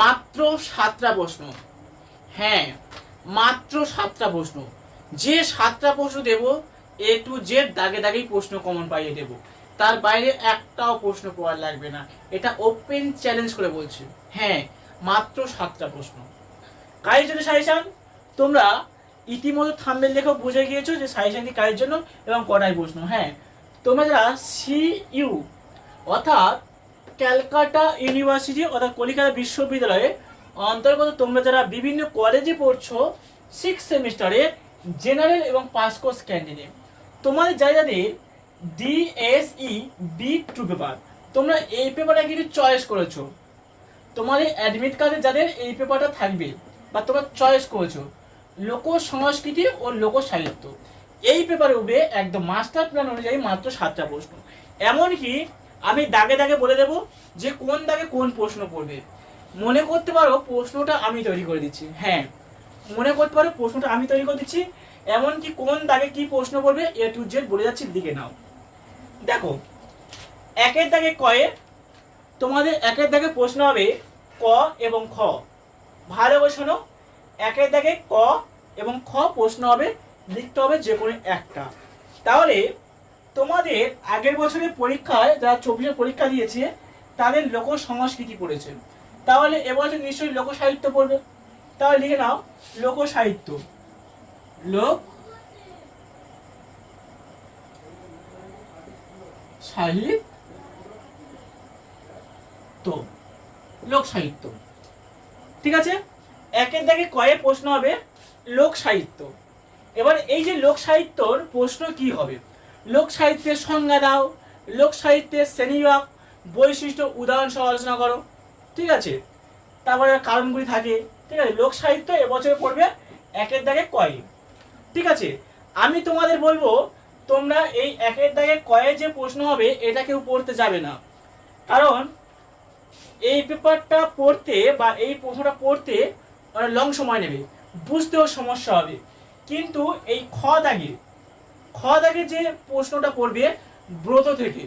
মাত্র সাতটা প্রশ্ন। হ্যাঁ মাত্র সাতটা প্রশ্ন। যে সাতটা প্রশ্ন দেব এ টু জেড দাগে দাগেই প্রশ্ন কমন পাইয়ে দেব। তার বাইরে একটাও প্রশ্ন পড়ার লাগবে না। এটা ওপেন চ্যালেঞ্জ করে বলছি। হ্যাঁ মাত্র সাতটা প্রশ্ন। কাজের জন্য সাজেশন, তোমরা ইতিমধ্যে থাম্বেল দেখেও বুঝে গিয়েছো যে সাজেশনটি কাজের জন্য এবং কটাই প্রশ্ন। হ্যাঁ তোমরা যারা সিইউ অর্থাৎ ক্যালকাটা ইউনিভার্সিটি অর্থাৎ কলিকাতা বিশ্ববিদ্যালয়ে অন্তর্গত তোমরা যারা বিভিন্ন কলেজে পড়ছো সিক্স সেমিস্টারে জেনারেল এবং পাস কোর্স ক্যান্ডিডেট তোমাদের যারা যাদের ডিএসই বি টু পেপার তোমরা এই পেপারটা কিন্তু চয়েস করেছ। তোমাদের অ্যাডমিট কার্ডে যাদের এই পেপারটা থাকবে বা তোমরা চয়েস করেছ, লোক সংস্কৃতি ও লোক সাহিত্য। এই পেপারে উঠবে একদম মাস্টার প্ল্যান অনুযায়ী মাত্র সাতটা প্রশ্ন। এমনকি আমি দাগে দাগে বলে দেব যে কোন দাগে কোন প্রশ্ন পড়বে মনে করতে পারো প্রশ্নটা আমি তৈরি করে দিচ্ছি। হ্যাঁ মনে করতে পারো প্রশ্নটা আমি তৈরি করে দিচ্ছি, এমনকি কোন দাগে কি প্রশ্ন পড়বে এ টু জেড বলে যাচ্ছি দিকে নাও। দেখো, একের দাগে কয়ে তোমাদের একের দাগে প্রশ্ন হবে ক এবং খ। ভালো করে শোনো, একের দাগে ক এবং খ প্রশ্ন হবে, লিখতে হবে যে কোনো একটা। তাহলে তোমাদের আগের বছরের পরীক্ষায়, যারা চব্বিশে পরীক্ষা দিয়েছে, তাদের লোক সংস্কৃতি পড়েছে। তাহলে এবছর নিশ্চয়ই লোক সাহিত্য পড়বে। তাহলে লিখে নাও লোক সাহিত্য লোক সাহিত্য লোক সাহিত্য ঠিক আছে? একের দাগে কয়ে প্রশ্ন হবে লোক সাহিত্য এবার এই যে লোক সাহিত্যর প্রশ্ন কি হবে? লোক সাহিত্যের সংজ্ঞা দাও, লোক সাহিত্যের শ্রেণীবিভাগ, বৈশিষ্ট্য, উদাহরণ সহ আলোচনা করো, ঠিক আছে? তারপরে কারণগুলি থাকে, ঠিক আছে? লোক সাহিত্য এবছরে পড়বে একের দাগে কয় ঠিক আছে? আমি তোমাদের বলব, তোমরা এই একের দাগে কয়ে যে প্রশ্ন হবে, এটা কেউ পড়তে যাবে না। কারণ এই পেপারটা পড়তে বা এই প্রশ্নটা পড়তে লং সময় নেবে, বুঝতেও সমস্যা হবে। কিন্তু এই খ দাগে খ যে প্রশ্নটা পড়বে, ব্রত থেকে।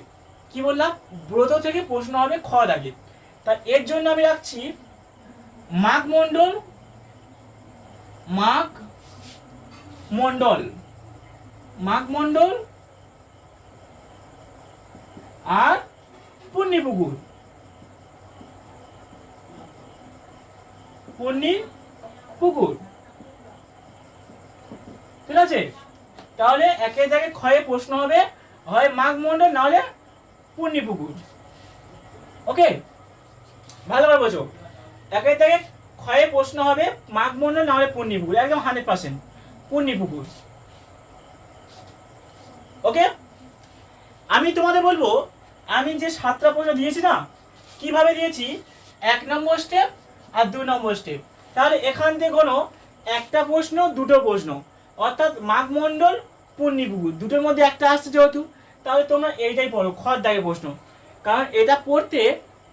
কি বললাম? ব্রত থেকে প্রশ্ন হবে খ দাগে তা এর জন্য আমি রাখছি মাঘ মণ্ডল মাঘ মণ্ডল মাঘ মণ্ডল আর পূর্ণি পুকুর। পূর্ণি পুকুর। ঠিক আছে? তাহলে একে জায়গায় ক্ষয়ে প্রশ্ন হবে, হয় মাঘ মণ্ডল নাহলে পুকুর ওকে? ভালোভাবে বোঝো। একে জায়গায় ক্ষয়ে প্রশ্ন হবে মাঘ মণ্ডল নাহলে পুকুর একদম হান্ড্রেড পার্সেন্ট পুকুর ওকে? আমি তোমাদের বলব, আমি যে সাতটা প্রশ্ন দিয়েছি না, কীভাবে দিয়েছি? এক নম্বর স্টেপ আর দুই নম্বর স্টেপ তাহলে এখান থেকে কোনো একটা প্রশ্ন, দুটো প্রশ্ন। অর্থাৎ মাঘ পূর্ণিপুকুর দুটোর মধ্যে একটা আসছে যেহেতু, তাহলে তোমরা এইটাই পড়ো খর দাগে প্রশ্ন। কারণ এটা পড়তে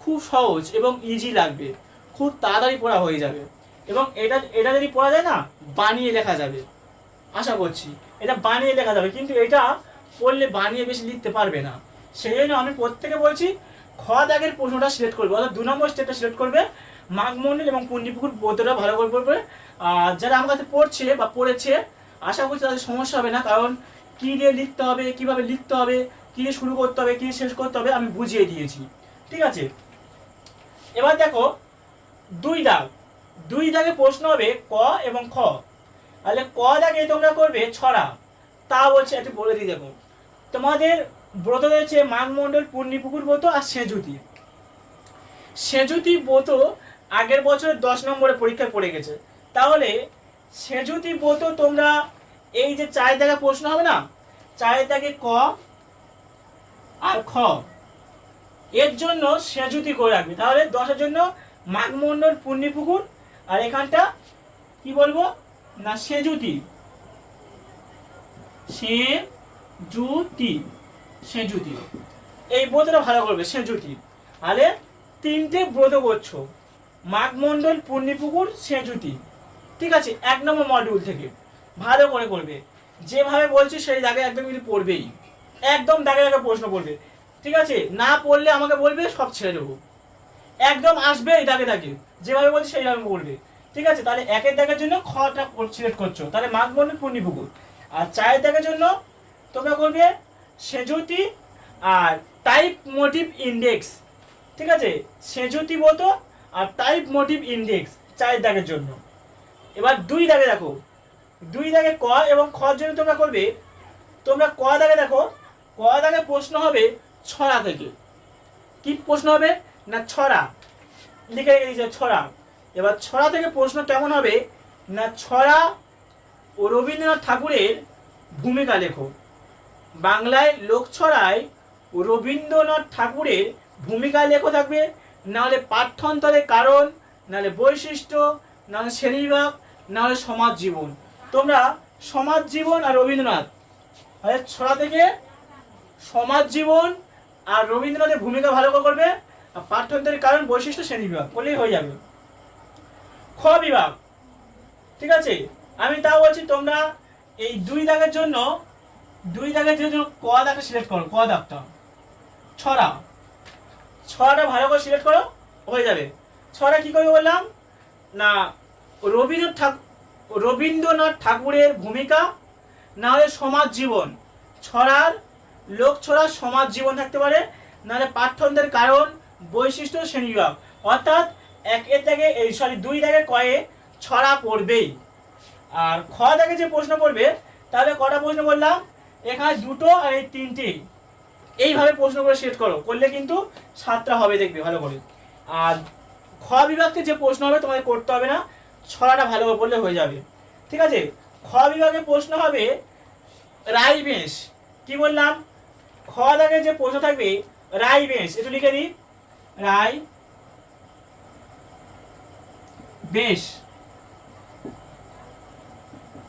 খুব সহজ এবং ইজি লাগবে। খুব তাড়াতাড়ি পড়া হয়ে যাবে। এবং এটা এটা যদি পড়া যায় না, বানিয়ে লেখা যাবে। আশা করছি। এটা বানিয়ে লেখা যাবে, কিন্তু এটা পড়লে বানিয়ে বেশি লিখতে পারবে না। সেই জন্য আমি প্রত্যেকে বলছি খ দাগের প্রশ্নটা সিলেক্ট করবে। অর্থাৎ দু নম্বর স্টেপটা সিলেক্ট করবে মাঘ মন্ডল এবং পূর্ণিপুকুর বোধটা ভালো করে পড়বে। আর যারা আমার কাছে পড়ছে বা পড়েছে আশা করছি তাদের সমস্যা হবে না, কারণ কী দিয়ে লিখতে হবে, কীভাবে লিখতে হবে, কী দিয়ে শুরু করতে হবে, কী শেষ করতে হবে, আমি বুঝিয়ে দিয়েছি। ঠিক আছে? এবার দেখো, দুই দাগ। দুই দাগে প্রশ্ন হবে ক এবং খ। তাহলে ক দাগে তোমরা করবে ছড়া। তা বলছে, একটু বলে দিই দেখো। তোমাদের ব্রত রয়েছে মাঘমণ্ডল, পূর্ণিপুকুর ব্রত আর সেজুতি। সেজুতি ব্রত আগের বছর দশ নম্বরে পরীক্ষায় পড়ে গেছে। তাহলে সেজুতি ব্রত তোমরা এই যে চার দাগে প্রশ্ন হবে না? চার দাগে ক আর খ। এর জন্য সেজুতি করে রাখবে। তাহলে দশের জন্য মাঘমণ্ডল পূর্ণিপুকুর আর এখানটা কি বলব? না, সেজুতি। সে জুতি সেজুতি। এই ব্রতটা ভালো করবে, সেজুতি। তাহলে তিনটে ব্রত করছ। মাঘমণ্ডল পূর্ণিপুকুর, সেজুতি। ঠিক আছে, এক নম্বর মডিউল থেকে। ভালো করে করবে। যেভাবে বলছি সেই দাগে একদম কিন্তু পড়বেই। একদম দাগে দাগে প্রশ্ন করবে। ঠিক আছে? না পড়লে আমাকে বলবে, সব ছেড়ে দেবো। একদম আসবে এই দাগে দাগে। যেভাবে বলছি সেইভাবে পড়বে। ঠিক আছে? তাহলে একের দাগের জন্য খটা সিলেক্ট করছ। তাহলে মাঘ বর্ণের পূর্ণিপুকুর। আর চায়ের দাগের জন্য তোমরা করবে সেজুতি আর টাইপ মোটিভ ইন্ডেক্স ঠিক আছে? সেজুতি মতো আর টাইপ মোটিভ ইন্ডেক্স চায়ের দাগের জন্য। এবার দুই দাগে দেখো। দুই দাগে ক এবং খর জন্য তোমরা করবে, তোমরা ক দাগে দেখো, ক দাগে প্রশ্ন হবে ছড়া থেকে। কি প্রশ্ন হবে? না ছড়া। লিখে রেখে দিয়েছে ছড়া। এবার ছড়া থেকে প্রশ্ন কেমন হবে? না ছড়া ও রবীন্দ্রনাথ ঠাকুরের ভূমিকা লেখো। বাংলায় লোকছড়ায় ও রবীন্দ্রনাথ ঠাকুরের ভূমিকা লেখো থাকবে। নাহলে পাঠ্যান্তরের কারণ নাহলে বৈশিষ্ট্য নাহলে শ্রেণীবিভাগ নাহলে সমাজ জীবন। তোমরা সমাজ জীবন আর রবীন্দ্রনাথ। ছড়া থেকে সমাজ জীবন আর রবীন্দ্রনাথের ভূমিকা ভালো করে করবে আর পাঠ্যান্তরের কারণ বৈশিষ্ট্য শ্রেণি বিভাগ, করলেই হয়ে যাবে। খ বিভাগ, ঠিক আছে? আমি তাও বলছি, তোমরা এই দুই দাগের জন্য, দুই দাগের জন্য ক দাগটা সিলেক্ট করো, ক দাগটা। ছড়া। ছড়াটা ভালো করে সিলেক্ট করো, হয়ে যাবে। ছড়া কি করবে বললাম? না, রবীন্দ্রনাথ ঠাকুর রবীন্দ্রনাথ ঠাকুরের ভূমিকা, না হলে সমাজ জীবন। ছড়ার, লোক ছড়ার সমাজ জীবন থাকতে পারে নাহলে পাঠ্যন্তের কারণ, বৈশিষ্ট্য শ্রেণীবিভাগ। অর্থাৎ এক এর দাগে এই সরি দুই দাগে কয়ে ছড়া পড়বেই। আর খ দাগে যে প্রশ্ন পড়বে, তাহলে কটা প্রশ্ন বললাম? এখানে দুটো আর এই তিনটে। এইভাবে প্রশ্ন করে সেট করো, করলে কিন্তু সাতটা হবে দেখবে, ভালো করে। আর খ বিভাগকে যে প্রশ্ন হবে, তোমাদের করতে হবে না। ছড়াটা ভালো করে পড়লে হয়ে যাবে। ঠিক আছে? খ বিভাগে প্রশ্ন হবে রাই বেশ। কি বললাম? খ দাগে যে প্রশ্ন থাকবে, রাই বেশ, একটু লিখে দিই। রাই বেশ।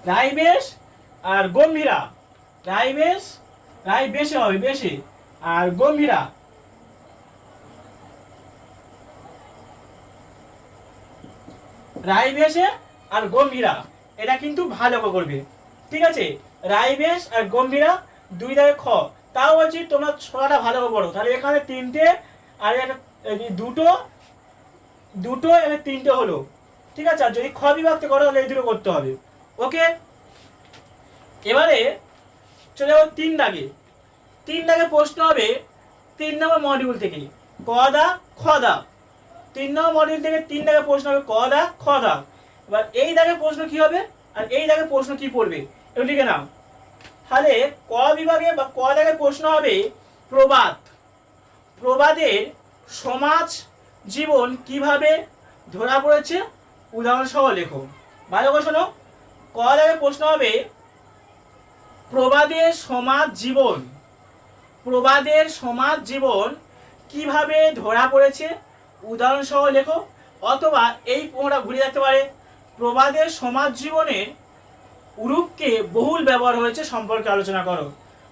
রাই বেশ আর গম্ভীরা। রাই বেশ, রাই বেশে হবে, বেশি। আর গম্ভীরা। রাই বেশে আর গম্ভীরা, এটা কিন্তু ভালো করে করবে। ঠিক আছে? রাই বেশ আর গম্ভীরা দুই দাগে খ। তাও বলছি তোমরা ছড়াটা ভালো করে পড়ো। তাহলে এখানে তিনটে আর একটা দুটো দুটো এখানে তিনটে হলো। ঠিক আছে? আর যদি খ বিভাগতে করো, তাহলে এই দুটো করতে হবে। ওকে? এবারে চলে যাব তিন দাগে। তিন দাগে প্রশ্ন হবে তিন নম্বর মডিউল থেকে। ক দা, খ দা। তিন নম্বর মডিউল থেকে তিন দাগে প্রশ্ন হবে ক দাগ, খ দাগ। এবার এই দাগে প্রশ্ন কি হবে আর এই দাগে প্রশ্ন কি পড়বে? একটু লিখে নাও। তাহলে ক বিভাগে বা ক দাগে প্রশ্ন হবে প্রবাদ। প্রবাদের সমাজ জীবন কীভাবে ধরা পড়েছে? উদাহরণ সহ লেখো। ভালো করে শোনো। ক দাগে প্রশ্ন হবে প্রবাদের সমাজ জীবন। প্রবাদের সমাজ জীবন কীভাবে ধরা পড়েছে? উদাহরণ সহ লেখো, অথবা এই প্রশ্নটা ঘুরে যেতে পারে। প্রবাদের সমাজ জীবনের রূপকে বহুল ব্যবহার হয়েছে সম্পর্কে আলোচনা করো।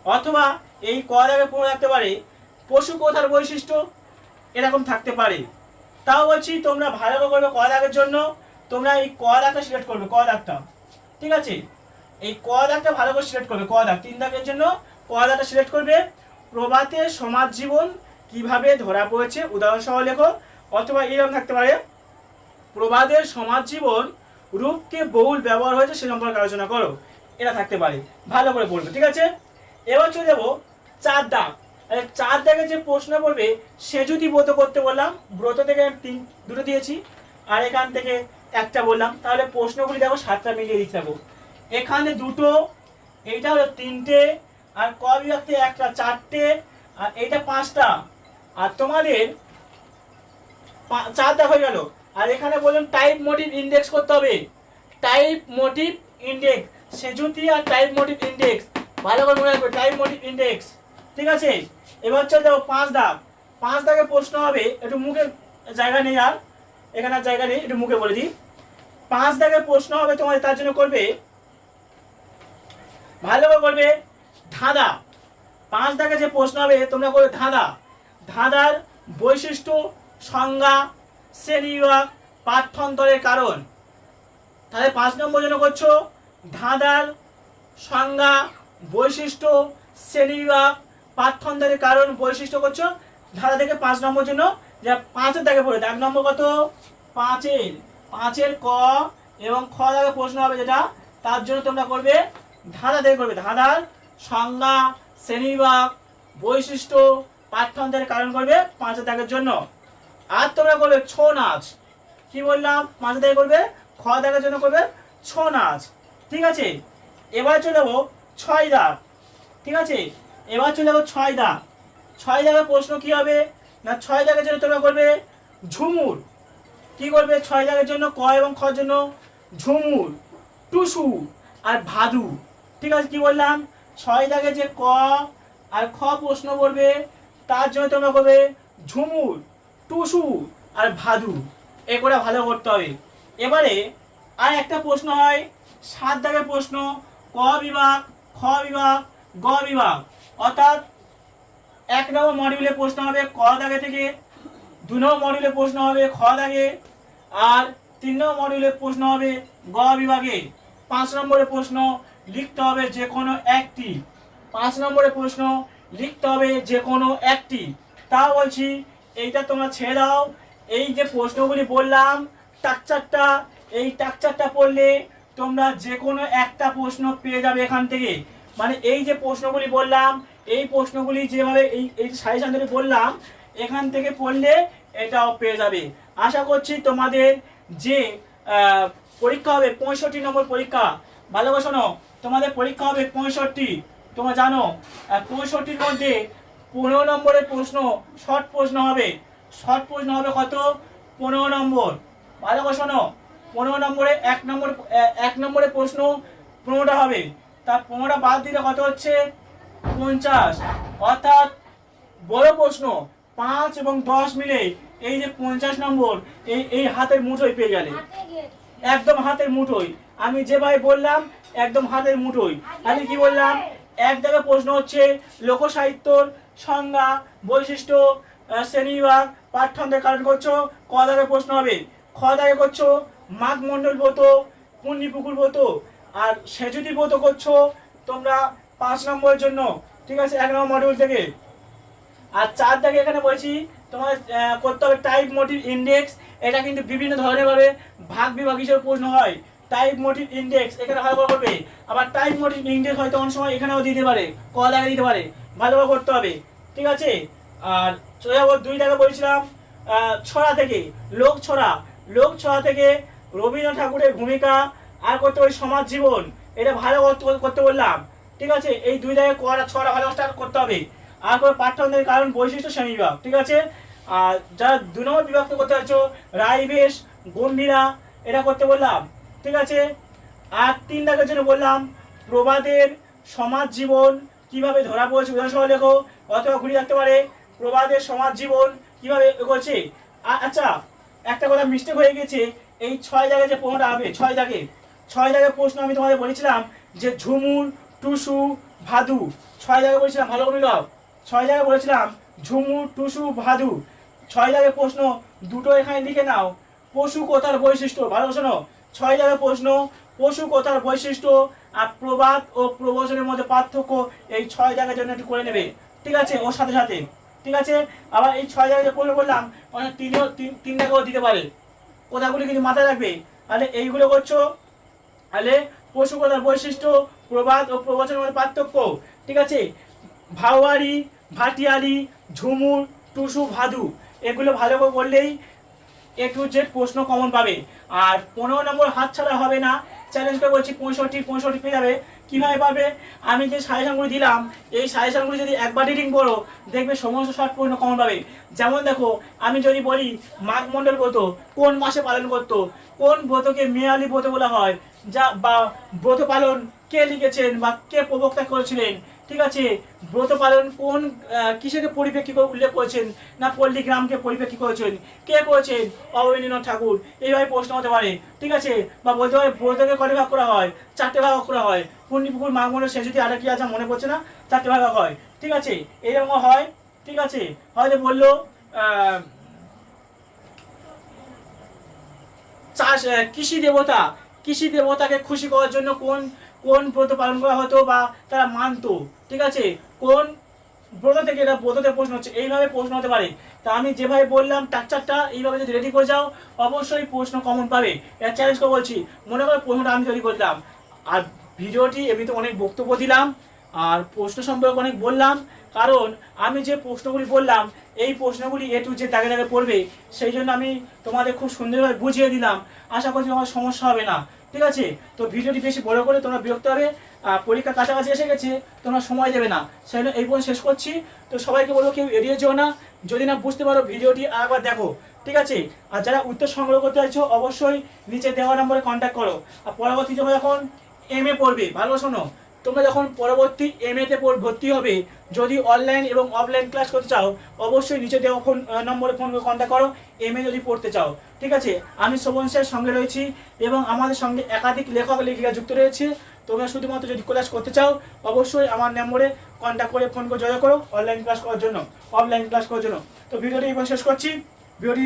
অথবা এই কদাকে পড়ে রাখতে পারে, পশু কোথার বৈশিষ্ট্য এরকম থাকতে পারে। তাও বলছি, তোমরা ভালো করে করবে ক দাগের জন্য, তোমরা এই ক দাগটা সিলেক্ট করবে ক দাগটা ঠিক আছে? এই ক দাগটা ভালো করে সিলেক্ট করবে ক দাগ তিন দাগের জন্য ক দাগটা সিলেক্ট করবে। প্রভাতের সমাজ জীবন কীভাবে ধরা পড়েছে উদাহরণ সহ লেখো। অথবা এরকম থাকতে পারে। প্রবাদের সমাজ জীবন রূপকে বহুল ব্যবহার হয়েছে সে সম্পর্কে আলোচনা করো। এটা থাকতে পারে। ভালো করে পড়বে, ঠিক আছে? এবার চলে যাব চার দাগ। চার দাগে যে প্রশ্ন পড়বে, সে যদি ব্রত করতে বললাম, ব্রত থেকে আমি তিন, দুটো দিয়েছি, আর এখান থেকে একটা বললাম, তাহলে প্রশ্নগুলি দেখো সাতটা মিলিয়ে দিতে থাকব এখানে দুটো, এইটা হলো তিনটে, আর ক বিভাগ একটা চারটে, আর এইটা পাঁচটা। আর তোমাদের চার দাগ হয়ে গেল। আর এখানে বললাম টাইপ মোটিভ ইন্ডেক্স করতে হবে। টাইপ মোটিভ ইন্ডেক্স সেজুতি আর টাইপ মোটিভ ইন্ডেক্স ভালো করে মনে রাখবে টাইপ মোটিভ ইন্ডেক্স ঠিক আছে? এবার চলে যাব পাঁচ দাগ। পাঁচ দাগে প্রশ্ন হবে, একটু মুখে জায়গা নেই আর। এখানে জায়গা নেই, একটু মুখে বলে দিই। পাঁচ দাগে প্রশ্ন হবে তোমাদের, তার জন্য করবে। ভালো করে করবে, ধাঁধা। পাঁচ দাগে যে প্রশ্ন হবে, তোমরা করবে ধাঁধা। ধাঁধার বৈশিষ্ট্য সংজ্ঞা শ্রেণীবিভাগ পাঠ্যান্তরের কারণ। তাহলে পাঁচ নম্বর জন্য করছ, ধাঁধার সংজ্ঞা, বৈশিষ্ট্য শ্রেণীবিভাগ পাঠ্যান্তরের কারণ, বৈশিষ্ট্য করছ। ধাঁধা থেকে পাঁচ নম্বর জন্য যা পাঁচের দাগে পড়ে, এক নম্বর কত? পাঁচের। পাঁচের ক এবং খ দাগে প্রশ্ন হবে যেটা, তার জন্য তোমরা করবে, ধাঁধা থেকে করবে। ধাঁধার সংজ্ঞা শ্রেণীবিভাগ বৈশিষ্ট্য, পাঠ্যান্তরের কারণ করবে পাঁচের দাগের জন্য। আর তোমরা করবে ছৌ নাচ। কি বললাম? মাঝে দাগে করবে? খ দাগের জন্য করবে ছৌ নাচ। ঠিক আছে? এবার চলে যাব ছয় দাগ ঠিক আছে? এবার চলে যাব ছয় দাগ ছয় দাগের প্রশ্ন কি হবে? না, ছয় দাগের জন্য তোমরা করবে ঝুমুর। কি করবে? ছয় দাগের জন্য ক এবং খর জন্য ঝুমুর, টুসু আর ভাদু। ঠিক আছে? কি বললাম? ছয় দাগে যে ক আর খ প্রশ্ন করবে, তার জন্য তোমরা করবে ঝুমুর। টুসু আর ভাদু, এ করে ভালো করতে হবে। এবারে আর একটা প্রশ্ন হয়, সাত দাগের প্রশ্ন, ক বিভাগ, খ বিভাগ, গ বিভাগ। অর্থাৎ এক নম্বর মডিউলে প্রশ্ন হবে ক দাগে থেকে, দু নম্বর মডিউলে প্রশ্ন হবে খ দাগে, আর তিন নম্বর মডিউলে প্রশ্ন হবে গ বিভাগে। পাঁচ নম্বরের প্রশ্ন লিখতে হবে যে কোনো একটি। পাঁচ নম্বরের প্রশ্ন লিখতে হবে যে কোনো একটি। তা বলছি এইটা তোমরা ছেড়ে দাও। এই যে প্রশ্নগুলি বললাম টাকচারটা এই টাকচারটা পড়লে তোমরা যে কোনো একটা প্রশ্ন পেয়ে যাবে এখান থেকে। মানে এই যে প্রশ্নগুলি বললাম, এই প্রশ্নগুলি যেভাবে এই এই সাজেশন ধরে বললাম, এখান থেকে পড়লে এটাও পেয়ে যাবে। আশা করছি তোমাদের যে পরীক্ষা হবে, পঁয়ষট্টি নম্বর পরীক্ষা ভালোবাসো তোমাদের পরীক্ষা হবে পঁয়ষট্টি, তোমরা জানো পঁয়ষট্টির মধ্যে পনেরো নম্বরের প্রশ্ন শর্ট প্রশ্ন হবে। শর্ট প্রশ্ন হবে কত? পনেরো নম্বর। ভালোবাসো না পনেরো নম্বরে এক নম্বর এক নম্বরের প্রশ্ন পনেরোটা হবে। তার পনেরোটা বাদ দিলে কত হচ্ছে? পঞ্চাশ। অর্থাৎ বড় প্রশ্ন পাঁচ এবং দশ মিলে এই যে পঞ্চাশ নম্বর এই এই হাতের মুঠোয় পেয়ে গেলে। একদম হাতের মুঠোই। আমি যেভাবে বললাম একদম হাতের মুঠোই। আমি কি বললাম? এক জায়গায় প্রশ্ন হচ্ছে লোকসাহিত্যর সংজ্ঞা, বৈশিষ্ট্য শ্রেণীবিভাগ পাঠ্যান্তরের কারণ করছ, ক প্রশ্ন হবে। খ করছ মাঘ মণ্ডল ব্রত, পুণ্যপুকুর ব্রত, আর সেজুতি ব্রত করছ, তোমরা পাঁচ নম্বরের জন্য, ঠিক আছে, এক নম্বর মডিউল থেকে। আর চার দাগে এখানে বলছি তোমার করতে হবে টাইপ মোটিভ ইন্ডেক্স এটা কিন্তু বিভিন্ন ধরনের ভাবে ভাগ বিভাগ হিসেবে প্রশ্ন হয়। টাইপ মোটিভ ইন্ডেক্স এখানে ভালোভাবে করবে আবার টাইপ মোটিভ ইন্ডেক্স হয়তো অনেক সময় এখানেও দিতে পারে, ক দিতে পারে। ভালোভাবে করতে হবে, ঠিক আছে? আর চলে যাব, দুই দাগে বলছিলাম ছড়া থেকে, লোক ছড়া লোক ছড়া থেকে রবীন্দ্রনাথ ঠাকুরের ভূমিকা আর করতে হবে সমাজ জীবন, এটা ভালো করতে- বললাম, ঠিক আছে? এই দুই দাগে করা ছড়া ভালো করতে হবে। আর করে পাঠ্যন্তের কারণ, বৈশিষ্ট্য শ্রেণি বিভাগ, ঠিক আছে? আর যারা দু নম্বর বিভাগ করতে পারছ রায়বেশ, গম্ভীরা, এটা করতে বললাম, ঠিক আছে? আর তিন দাগের জন্য বললাম, প্রবাদের সমাজ জীবন কীভাবে ধরা পড়েছে উদাহরণসহ লেখো অথবা ঘুরিয়ে রাখতে পারে, প্রবাদের সমাজ জীবন কীভাবে আ- আচ্ছা একটা কথা মিস্টেক হয়ে গেছে, এই ছয় জায়গায় যে প্রশ্নটা হবে, ছয় দাগে ছয় জায়গায় প্রশ্ন আমি তোমাদের বলেছিলাম যে ঝুমুর, টুসু, ভাদু, ছয় জায়গায় বলেছিলাম, ভালো করে নাও ছয় জায়গায় বলেছিলাম, ঝুমুর, টুসু, ভাদু। ছয় জায়গায় প্রশ্ন, দুটো এখানে লিখে নাও। পশু কোথার বৈশিষ্ট্য? ভালো শোনো। ছয় জায়গায় প্রশ্ন পশু কথার বৈশিষ্ট্য, আর প্রবাদ ও প্রবচনের মধ্যে পার্থক্য এই ছয় জায়গার জন্য একটু করে নেবে। ঠিক আছে? ওর সাথে সাথে। ঠিক আছে? আবার এই ছয় জায়গায় প্রশ্ন বললাম অনেক তিনও তিন তিন জায়গাও দিতে পারে। কথাগুলি কিন্তু মাথায় রাখবে। তাহলে এইগুলো করছ। তাহলে পশু কথার বৈশিষ্ট্য, প্রবাদ ও প্রবচনের মধ্যে পার্থক্য। ঠিক আছে? ভাওয়ারি, ভাটিয়ালি, ঝুমুর, টুসু, ভাদু, এগুলো ভালো করে বললেই এ টু জেড প্রশ্ন কমন পাবে। আর পনেরো নম্বর হাত ছাড়া হবে না। চ্যালেঞ্জ করে বলছি, পঁয়ষট্টি পঁয়ষট্টি পেয়ে যাবে। কীভাবে পাবে? আমি যে সাজেশনগুলি দিলাম, এই সাজেশনগুলি যদি একবার রিডিং করো দেখবে সমস্ত শর্ট পূর্ণ কমন পাবে। যেমন দেখো, আমি যদি বলি, মাঘ মণ্ডল ব্রত, কোন মাসে পালন করতো? কোন ব্রতকে মেয়ালি ব্রত বলা হয়? যা বা ব্রত পালন কে লিখেছেন বা কে প্রবক্তা করেছিলেন? ঠিক আছে, ব্রত পালন কোন কিসের পরিপ্রেক্ষি করে উল্লেখ করেছেন? না পল্লী গ্রামকে পরিপ্রেক্ষি করেছেন? কে করেছেন? অবনীন্দ্রনাথ ঠাকুর। এইভাবে প্রশ্ন হতে পারে। ঠিক আছে, বা বলতে পারে ব্রতকে কয় ভাগ করা হয়? চারটে ভাগ করা হয়। পূর্ণিপুকুর মাগমনের সে যদি আরেক কি আছে, মনে পড়ছে না, চারটে ভাগ হয়। ঠিক আছে এরকম হয়। ঠিক আছে, হয়তো বলল চাষ কৃষি দেবতা। কৃষি দেবতাকে খুশি করার জন্য কোন কোন ব্রত পালন করা হতো বা তারা মানতো, ঠিক আছে? কোন ব্রত থেকে এটা ব্রততে প্রশ্ন হচ্ছে, এইভাবে প্রশ্ন হতে পারে। তা আমি যেভাবে বললাম চার চারটা এইভাবে যদি রেডি করে যাও, অবশ্যই প্রশ্ন কমন পাবে। এটা চ্যালেঞ্জ করে বলছি, মনে করে প্রশ্নটা আমি তৈরি করলাম। আর ভিডিওটি এমনিতে অনেক বক্তব্য দিলাম, আর প্রশ্ন সম্পর্কে অনেক বললাম। কারণ আমি যে প্রশ্নগুলি বললাম, এই প্রশ্নগুলি এ টু যে দাগে দাগে পড়বে, সেই জন্য আমি তোমাদের খুব সুন্দরভাবে বুঝিয়ে দিলাম। আশা করছি তোমার সমস্যা হবে না। ঠিক আছে? তো ভিডিওটি বেশি বড় করে তোমরা বিরক্ত হবে, আর পরীক্ষা কাছাকাছি এসে গেছে, তোমরা সময় দেবে না। সেই জন্য এই পর্যন্ত শেষ করছি। তো সবাইকে বলব কেউ এড়িয়ে যেও না। যদি না বুঝতে পারো ভিডিওটি, আরেকবার দেখো। ঠিক আছে? আর যারা উত্তর সংগ্রহ করতে চাইছো, অবশ্যই নিচে দেওয়া নম্বরে কন্ট্যাক্ট করো। আর পরবর্তী যখন এম এ পড়বে ভালো শোনো। তোমরা যখন পরবর্তী এম এতে ভর্তি হবে, যদি অনলাইন এবং অফলাইন ক্লাস করতে চাও, অবশ্যই নিচে দেওয়া ফোন নম্বরে ফোন করে কন্ট্যাক্ট করো এম এ যদি পড়তে চাও। ঠিক আছে? আমি শোভন স্যার সঙ্গে রয়েছি এবং আমাদের সঙ্গে একাধিক লেখক লেখিকা যুক্ত রয়েছে। তোমরা শুধুমাত্র যদি ক্লাস করতে চাও, অবশ্যই আমার নম্বরে কন্ট্যাক্ট করে ফোন করে যোগাযোগ করো অনলাইন ক্লাস করার জন্য অফলাইন ক্লাস করার জন্য। তো ভিডিওটি এবার শেষ করছি। ভিডিওটি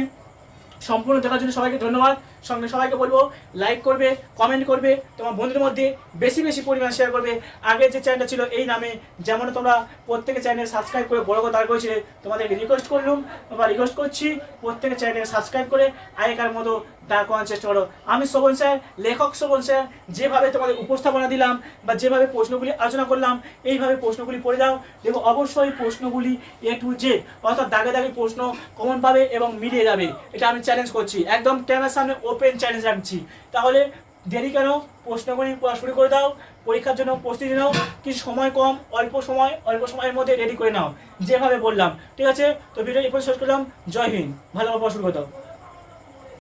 সম্পূর্ণ দেখার জন্য সবাইকে ধন্যবাদ। সঙ্গে সবাইকে বলব লাইক করবে কমেন্ট করবে, তোমার বন্ধুদের মধ্যে বেশি বেশি পরিমাণ শেয়ার করবে। আগে যে চ্যানেলটা ছিল এই নামে, যেমন তোমরা প্রত্যেকে চ্যানেল সাবস্ক্রাইব করে বড় দাঁড় করেছিলে তোমাদেরকে রিকোয়েস্ট করলাম বা রিকোয়েস্ট করছি, প্রত্যেকে চ্যানেল সাবস্ক্রাইব করে আগেকার মতো দাঁড় করার চেষ্টা করো। আমি শোভন স্যার, লেখক শোভন স্যার, যেভাবে তোমাদের উপস্থাপনা দিলাম বা যেভাবে প্রশ্নগুলি আলোচনা করলাম, এইভাবে প্রশ্নগুলি পড়ে দাও দেখো, অবশ্যই প্রশ্নগুলি এ টু জেড অর্থাৎ দাগে দাগে প্রশ্ন কমন পাবে এবং মিলিয়ে যাবে। এটা আমি চ্যালেঞ্জ করছি। একদম ক্যামেরার সামনে ওপেন চ্যালেঞ্জ রাখছি। তাহলে দেরি কেন? প্রশ্নগুলি পড়া শুরু করে দাও, পরীক্ষার জন্য প্রস্তুতি নাও, কিছু সময় কম, অল্প সময়, অল্প সময়ের মধ্যে রেডি করে নাও। যেভাবে বললাম, ঠিক আছে? তো ভিডিও এরপর শেষ করলাম। জয় হিন্দ। ভালোভাবে পড়া শুরু করে দাও।